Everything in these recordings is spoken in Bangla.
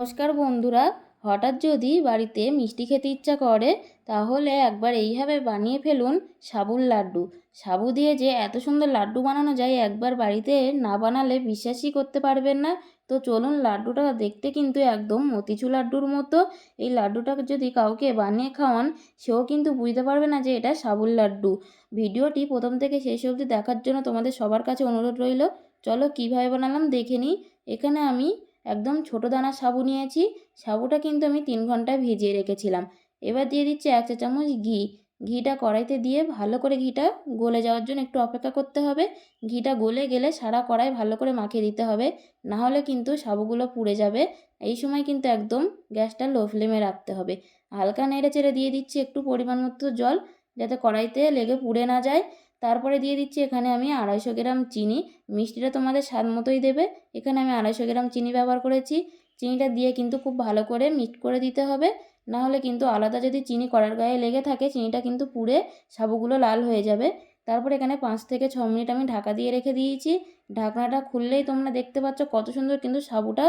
নমস্কার বন্ধুরা, হঠাৎ যদি বাড়িতে মিষ্টি খেতে ইচ্ছা করে, তাহলে একবার এইভাবে বানিয়ে ফেলুন সাবুর লাড্ডু। সাবু দিয়ে যে এত সুন্দর লাড্ডু বানানো যায়, একবার বাড়িতে না বানালে বিশ্বাসই করতে পারবেন না। তো চলুন লাড্ডুটা দেখতে কিন্তু একদম মতিচুর লাড্ডুর মতো। এই লাড্ডুটা যদি কাউকে বানিয়ে খাওয়ান, সেও কিন্তু বুঝতে পারবে না যে এটা সাবুর লাড্ডু। ভিডিওটি প্রথম থেকে শেষ অবধি দেখার জন্য তোমাদের সবার কাছে অনুরোধ রইল। চলো কীভাবে বানালাম দেখে নিই। এখানে আমি একদম ছোটো দানা সাবু নিয়েছি, সাবুটা কিন্তু আমি তিন ঘন্টায় ভিজিয়ে রেখেছিলাম। এবার দিয়ে দিচ্ছি এক চা চামচ ঘি। ঘিটা কড়াইতে দিয়ে ভালো করে ঘিটা গলে যাওয়ার জন্য একটু অপেক্ষা করতে হবে। ঘিটা গলে গেলে সারা কড়াই ভালো করে মাখিয়ে দিতে হবে না হলে কিন্তু সাবুগুলো পুড়ে যাবে। এই সময় কিন্তু একদম গ্যাসটা লো ফ্লেমে রাখতে হবে। হালকা নেড়ে চেড়ে দিয়ে দিচ্ছি একটু পরিমাণ মতো জল। যাতে কড়াইতে লেগে পুড়ে না যায়। তারপরে দিয়ে দিচ্ছি এখানে আমি আড়াইশো গ্রাম চিনি। মিষ্টিটা তোমাদের স্বাদ মতোই দেবে। এখানে আমি আড়াইশো গ্রাম চিনি ব্যবহার করেছি। চিনিটা দিয়ে কিন্তু খুব ভালো করে মিক্স করে দিতে হবে। না হলে কিন্তু আলাদা যদি চিনি কড়ার গায়ে লেগে থাকে, চিনিটা কিন্তু পুড়ে সাবুগুলো লাল হয়ে যাবে। তারপর এখানে পাঁচ থেকে ছ মিনিট আমি ঢাকা দিয়ে রেখে দিয়েছি। ঢাকনাটা খুললেই তোমরা দেখতে পাচ্ছ কত সুন্দর কিন্তু সাবুটা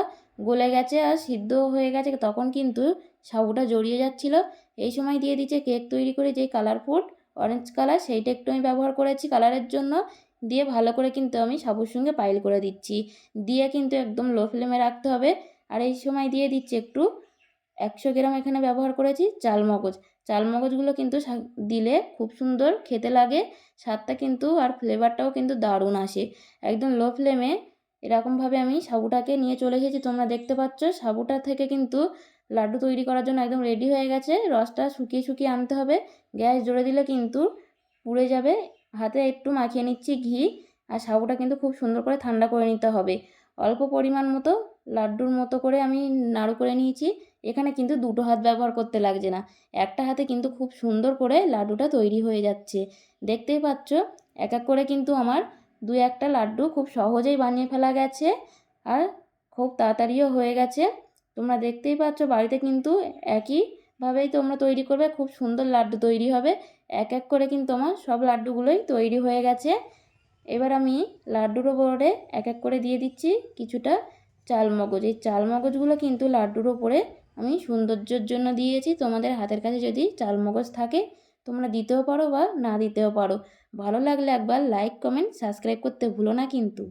গলে গেছে আর সিদ্ধ হয়ে গেছে। তখন কিন্তু সাবুটা জড়িয়ে যাচ্ছিল। এই সময় দিয়ে দিচ্ছে কেক তৈরি করে যেই কালার ফুড, অরেঞ্জ কালার, সেইটা একটু আমি ব্যবহার করেছি কালারের জন্য। দিয়ে ভালো করে কিন্তু আমি সাবুর সঙ্গে পাইল করে দিচ্ছি। দিয়ে কিন্তু একদম লো ফ্লেমে রাখতে হবে। আর এই সময় দিয়ে দিচ্ছি একটু একশো গ্রাম এখানে ব্যবহার করেছি চালমগজ। চালমগজগুলো কিন্তু দিলে খুব সুন্দর খেতে লাগে, স্বাদটা কিন্তু আর ফ্লেভারটাও কিন্তু দারুণ আসে। একদম লো ফ্লেমে এরকমভাবে আমি সাবুটাকে নিয়ে চলে এসেছি, তোমরা দেখতে পাচ্ছ। সাবুটা থেকে কিন্তু লাড্ডু তৈরি করার জন্য একদম রেডি হয়ে গেছে। রসটা শুকিয়ে শুকিয়ে আনতে হবে। গ্যাস জোরে দিলে কিন্তু পুড়ে যাবে। হাতে একটু মাখিয়ে নিচ্ছি ঘি আর সাবুটা কিন্তু খুব সুন্দর করে ঠান্ডা করে নিতে হবে। অল্প পরিমাণ মতো লাড্ডুর মতো করে আমি নাড়ু করে নিয়েছি। এখানে কিন্তু দুটো হাত ব্যবহার করতে লাগছে না। একটা হাতে কিন্তু খুব সুন্দর করে লাড্ডুটা তৈরি হয়ে যাচ্ছে। দেখতেই পাচ্ছ, এক এক করে কিন্তু আমার দু একটা লাড্ডু খুব সহজেই বানিয়ে ফেলা গেছে আর খুব তাড়াতাড়িও হয়ে গেছে। তোমরা দেখতেই পাচ্ছ, বাড়িতে কিন্তু একইভাবেই তোমরা তৈরি করবে, খুব সুন্দর লাড্ডু তৈরি হবে। এক এক করে কিন্তু আমার সব লাড্ডুগুলোই তৈরি হয়ে গেছে। এবার আমি লাড্ডুর ওপরে এক এক করে দিয়ে দিচ্ছি কিছুটা চালমগজ। এই চাল মগজগুলো কিন্তু লাড্ডুর ওপরে আমি সৌন্দর্যের জন্য দিয়েছি। তোমাদের হাতের কাছে যদি চাল মগজ থাকে, তোমরা দিতেও পারো বা না দিতেও পারো। ভালো লাগলে একবার লাইক কমেন্ট সাবস্ক্রাইব করতে ভুলো না কিন্তু।